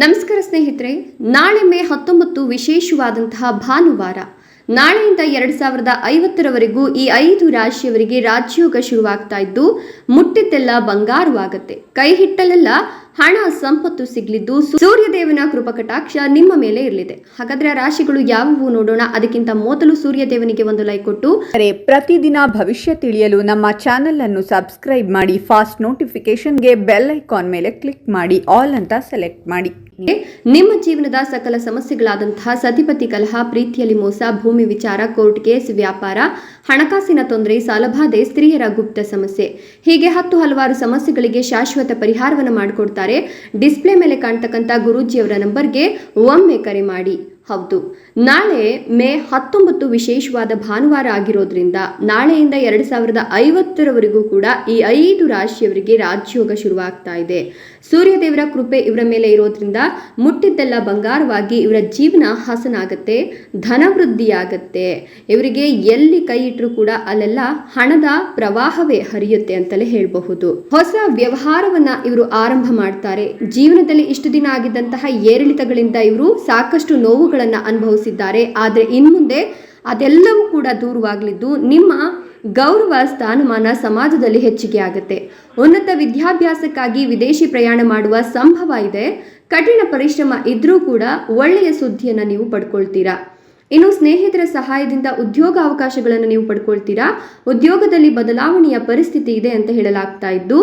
ನಮಸ್ಕಾರ ಸ್ನೇಹಿತರೆ, ನಾಳೆ ಮೇ ಹತ್ತೊಂಬತ್ತು ವಿಶೇಷವಾದಂತಹ ಭಾನುವಾರ. ನಾಳೆಯಿಂದ ಎರಡು ಸಾವಿರದ ಐವತ್ತರವರೆಗೂ ಈ ಐದು ರಾಶಿಯವರಿಗೆ ರಾಜ್ಯೋಗ ಶುರುವಾಗ್ತಾ ಇದ್ದು, ಮುಟ್ಟಿದ್ದೆಲ್ಲ ಬಂಗಾರವಾಗತ್ತೆ. ಕೈ ಹಿಟ್ಟಲೆಲ್ಲ ಹಣ ಸಂಪತ್ತು ಸಿಗ್ಲಿದ್ದು ಸೂರ್ಯದೇವನ ಕೃಪಕಟಾಕ್ಷ ನಿಮ್ಮ ಮೇಲೆ ಇರಲಿದೆ. ಹಾಗಾದ್ರೆ ಆ ರಾಶಿಗಳು ಯಾವುವು ನೋಡೋಣ. ಅದಕ್ಕಿಂತ ಮೊದಲು ಸೂರ್ಯದೇವನಿಗೆ ಒಂದು ಲೈಕ್ ಕೊಟ್ಟು ಪ್ರತಿದಿನ ಭವಿಷ್ಯ ತಿಳಿಯಲು ನಮ್ಮ ಚಾನೆಲ್ ಅನ್ನು ಸಬ್ಸ್ಕ್ರೈಬ್ ಮಾಡಿ ಫಾಸ್ಟ್ ನೋಟಿಫಿಕೇಶನ್ಗೆ ಬೆಲ್ ಐಕಾನ್ ಮೇಲೆ ಕ್ಲಿಕ್ ಮಾಡಿ ಆಲ್ ಅಂತ ಸೆಲೆಕ್ಟ್ ಮಾಡಿ. ನಿಮ್ಮ ಜೀವನದ ಸಕಲ ಸಮಸ್ಯೆಗಳಾದಂತಹ ಸತಿಪತಿ ಕಲಹ ಪ್ರೀತಿಯಲ್ಲಿ ಮೋಸ ಭೂಮಿ ವಿಚಾರ ಕೋರ್ಟ್ ಕೇಸ್ ವ್ಯಾಪಾರ ಹಣಕಾಸಿನ ತೊಂದರೆ ಸಾಲಬಾಧೆ ಸ್ತ್ರೀಯರ ಗುಪ್ತ ಸಮಸ್ಯೆ. ಹೀಗೆ ಹತ್ತು ಹಲವಾರು ಸಮಸ್ಯೆಗಳಿಗೆ ಶಾಶ್ವತ ಪರಿಹಾರವನ್ನು ಮಾಡಿಕೊಡ್ತಾರೆ ಡಿಸ್ಪ್ಲೇ ಮೇಲೆ ಕಾಣ್ತಕ್ಕಂಥ ಗುರೂಜಿಯವರ ನಂಬರ್ಗೆ ಒಮ್ಮೆ ಕರೆ ಮಾಡಿ. ಹೌದು. ನಾಳೆ ಮೇ ಹತ್ತೊಂಬತ್ತು ವಿಶೇಷವಾದ ಭಾನುವಾರ ಆಗಿರೋದ್ರಿಂದ ನಾಳೆಯಿಂದ ಎರಡು ಸಾವಿರದ ಐವತ್ತರವರೆಗೂ ಕೂಡ ಈ ಐದು ರಾಶಿಯವರಿಗೆ ರಾಜ್ಯೋಗ ಶುರುವಾಗ್ತಾ ಇದೆ. ಸೂರ್ಯದೇವರ ಕೃಪೆ ಇವರ ಮೇಲೆ ಇರೋದ್ರಿಂದ ಮುಟ್ಟಿದ್ದೆಲ್ಲ ಬಂಗಾರವಾಗಿ ಇವರ ಜೀವನ ಹಸನಾಗತ್ತೆ, ಧನವೃದ್ಧಿಯಾಗತ್ತೆ. ಇವರಿಗೆ ಎಲ್ಲಿ ಕೈ ಇಟ್ಟರು ಕೂಡ ಅಲ್ಲೆಲ್ಲ ಹಣದ ಪ್ರವಾಹವೇ ಹರಿಯುತ್ತೆ ಅಂತಲೇ ಹೇಳಬಹುದು. ಹೊಸ ವ್ಯವಹಾರವನ್ನ ಇವರು ಆರಂಭ ಮಾಡ್ತಾರೆ. ಜೀವನದಲ್ಲಿ ಇಷ್ಟು ದಿನ ಆಗಿದ್ದಂತಹ ಏರಿಳಿತಗಳಿಂದ ಇವರು ಸಾಕಷ್ಟು ನೋವುಗಳನ್ನು ಅನುಭವಿಸಿದ್ದಾರೆ. ಆದರೆ ಇನ್ಮುಂದೆ ಅದೆಲ್ಲವೂ ಕೂಡ ದೂರವಾಗಲಿದ್ದು ನಿಮ್ಮ ಗೌರವ, ಸ್ಥಾನಮಾನ ಸಮಾಜದಲ್ಲಿ ಹೆಚ್ಚಿಗೆ ಆಗುತ್ತೆ. ಉನ್ನತ ವಿದ್ಯಾಭ್ಯಾಸಕ್ಕಾಗಿ ವಿದೇಶಿ ಪ್ರಯಾಣ ಮಾಡುವ ಸಂಭವ ಇದೆ. ಕಠಿಣ ಪರಿಶ್ರಮ ಇದ್ರೂ ಕೂಡ ಒಳ್ಳೆಯ ಸುದ್ದಿಯನ್ನು ನೀವು ಪಡ್ಕೊಳ್ತೀರಾ? ಇನ್ನು ಸ್ನೇಹಿತರ ಸಹಾಯದಿಂದ ಉದ್ಯೋಗ ಅವಕಾಶಗಳನ್ನು ನೀವು ಪಡ್ಕೊಳ್ತೀರಾ? ಉದ್ಯೋಗದಲ್ಲಿ ಬದಲಾವಣೆಯ ಪರಿಸ್ಥಿತಿ ಇದೆ ಅಂತ ಹೇಳಲಾಗ್ತಾ ಇದ್ದು,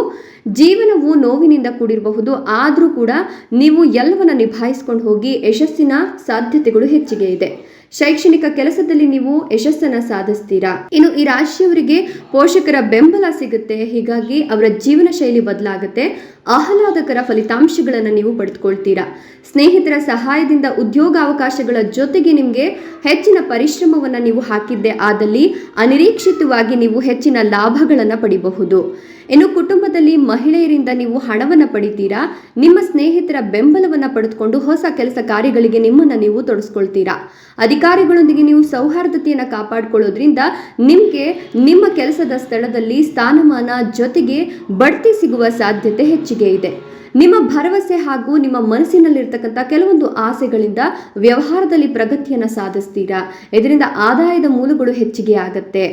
ಜೀವನವು ನೋವಿನಿಂದ ಕೂಡಿರಬಹುದು, ಆದರೂ ಕೂಡ ನೀವು ಎಲ್ಲವನ್ನ ನಿಭಾಯಿಸ್ಕೊಂಡು ಹೋಗಿ ಯಶಸ್ಸಿನ ಸಾಧ್ಯತೆಗಳು ಹೆಚ್ಚಿಗೆ ಇದೆ. ಶೈಕ್ಷಣಿಕ ಕೆಲಸದಲ್ಲಿ ನೀವು ಯಶಸ್ಸನ್ನ ಸಾಧಿಸ್ತೀರಾ? ಇನ್ನು ಈ ರಾಶಿಯವರಿಗೆ ಪೋಷಕರ ಬೆಂಬಲ ಸಿಗುತ್ತೆ, ಹೀಗಾಗಿ ಅವರ ಜೀವನ ಶೈಲಿ ಬದಲಾಗುತ್ತೆ. ಆಹ್ಲಾದಕರ ಫಲಿತಾಂಶಗಳನ್ನು ನೀವು ಪಡೆದುಕೊಳ್ತೀರಾ? ಸ್ನೇಹಿತರ ಸಹಾಯದಿಂದ ಉದ್ಯೋಗ ಅವಕಾಶಗಳ ಜೊತೆಗೆ ನಿಮಗೆ ಹೆಚ್ಚಿನ ಪರಿಶ್ರಮವನ್ನು ನೀವು ಹಾಕಿದ್ದೆ ಆದಲ್ಲಿ ಅನಿರೀಕ್ಷಿತವಾಗಿ ನೀವು ಹೆಚ್ಚಿನ ಲಾಭಗಳನ್ನು ಪಡಿಬಹುದು. ಇನ್ನು ಕುಟುಂಬದಲ್ಲಿ ಮಹಿಳೆಯರಿಂದ ನೀವು ಹಣವನ್ನು ಪಡಿತೀರಾ? ನಿಮ್ಮ ಸ್ನೇಹಿತರ ಬೆಂಬಲವನ್ನು ಪಡೆದುಕೊಂಡು ಹೊಸ ಕೆಲಸ ಕಾರ್ಯಗಳಿಗೆ ನಿಮ್ಮನ್ನು ನೀವು ತೊಡಸ್ಕೊಳ್ತೀರಾ? ಅಧಿಕಾರಿಗಳೊಂದಿಗೆ ನೀವು ಸೌಹಾರ್ದತೆಯನ್ನು ಕಾಪಾಡಿಕೊಳ್ಳೋದ್ರಿಂದ ನಿಮಗೆ ನಿಮ್ಮ ಕೆಲಸದ ಸ್ಥಳದಲ್ಲಿ ಸ್ಥಾನಮಾನ ಜೊತೆಗೆ ಬಡ್ತಿ ಸಿಗುವ ಸಾಧ್ಯತೆ ಹೆಚ್ಚಿಗೆ ಇದೆ. ನಿಮ್ಮ ಭರವಸೆ ಹಾಗೂ ನಿಮ್ಮ ಮನಸ್ಸಿನಲ್ಲಿರ್ತಕ್ಕಂಥ ಕೆಲವೊಂದು ಆಸೆಗಳಿಂದ ವ್ಯವಹಾರದಲ್ಲಿ ಪ್ರಗತಿಯನ್ನು ಸಾಧಿಸ್ತೀರಾ? ಇದರಿಂದ ಆದಾಯದ ಮೂಲಗಳು ಹೆಚ್ಚಿಗೆ ಆಗತ್ತೆ.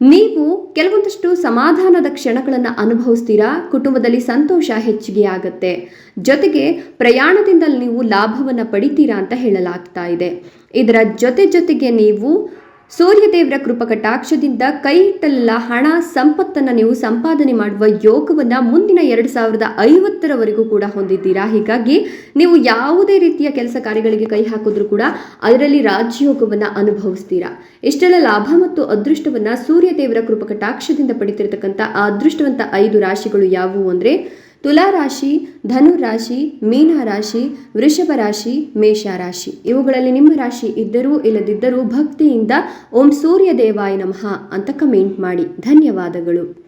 ನೀವು ಕೆಲವೊಂದಷ್ಟು ಸಮಾಧಾನದ ಕ್ಷಣಗಳನ್ನು ಅನುಭವಿಸ್ತೀರಾ? ಕುಟುಂಬದಲ್ಲಿ ಸಂತೋಷ ಹೆಚ್ಚಿಗೆ ಆಗುತ್ತೆ. ಜೊತೆಗೆ ಪ್ರಯಾಣದಿಂದ ನೀವು ಲಾಭವನ್ನು ಪಡಿತೀರಾ ಅಂತ ಹೇಳಲಾಗ್ತಾ ಇದೆ. ಇದರ ಜೊತೆ ಜೊತೆಗೆ ನೀವು ಸೂರ್ಯದೇವರ ಕೃಪಕಟಾಕ್ಷದಿಂದ ಕೈ ಇಟ್ಟಲ್ಲ ಹಣ, ಸಂಪತ್ತನ್ನು ನೀವು ಸಂಪಾದನೆ ಮಾಡುವ ಯೋಗವನ್ನು ಮುಂದಿನ ಎರಡು ಸಾವಿರದ ಐವತ್ತರವರೆಗೂ ಕೂಡ ಹೊಂದಿದ್ದೀರಾ? ಹೀಗಾಗಿ ನೀವು ಯಾವುದೇ ರೀತಿಯ ಕೆಲಸ ಕಾರ್ಯಗಳಿಗೆ ಕೈ ಹಾಕಿದ್ರೂ ಕೂಡ ಅದರಲ್ಲಿ ರಾಜಯೋಗವನ್ನು ಅನುಭವಿಸ್ತೀರಾ? ಇಷ್ಟೆಲ್ಲ ಲಾಭ ಮತ್ತು ಅದೃಷ್ಟವನ್ನು ಸೂರ್ಯದೇವರ ಕೃಪಕಟಾಕ್ಷದಿಂದ ಪಡಿತಿರ್ತಕ್ಕಂಥ ಆ ಅದೃಷ್ಟವಂತ ಐದು ರಾಶಿಗಳು ಯಾವುವು ಅಂದರೆ ತುಲಾ ರಾಶಿ ಧನು ರಾಶಿ ಮೀನ ರಾಶಿ ವೃಷಭ ರಾಶಿ ಮೇಷ ರಾಶಿ ಇವುಗಳಲ್ಲಿ ನಿಮ್ಮ ರಾಶಿ ಇದ್ದರೂ ಇಲ್ಲದಿದ್ದರೂ ಭಕ್ತಿಯಿಂದ ಓಂ ಸೂರ್ಯ ದೇವಾಯ ನಮಃ ಅಂತ ಕಮೆಂಟ್ ಮಾಡಿ. ಧನ್ಯವಾದಗಳು.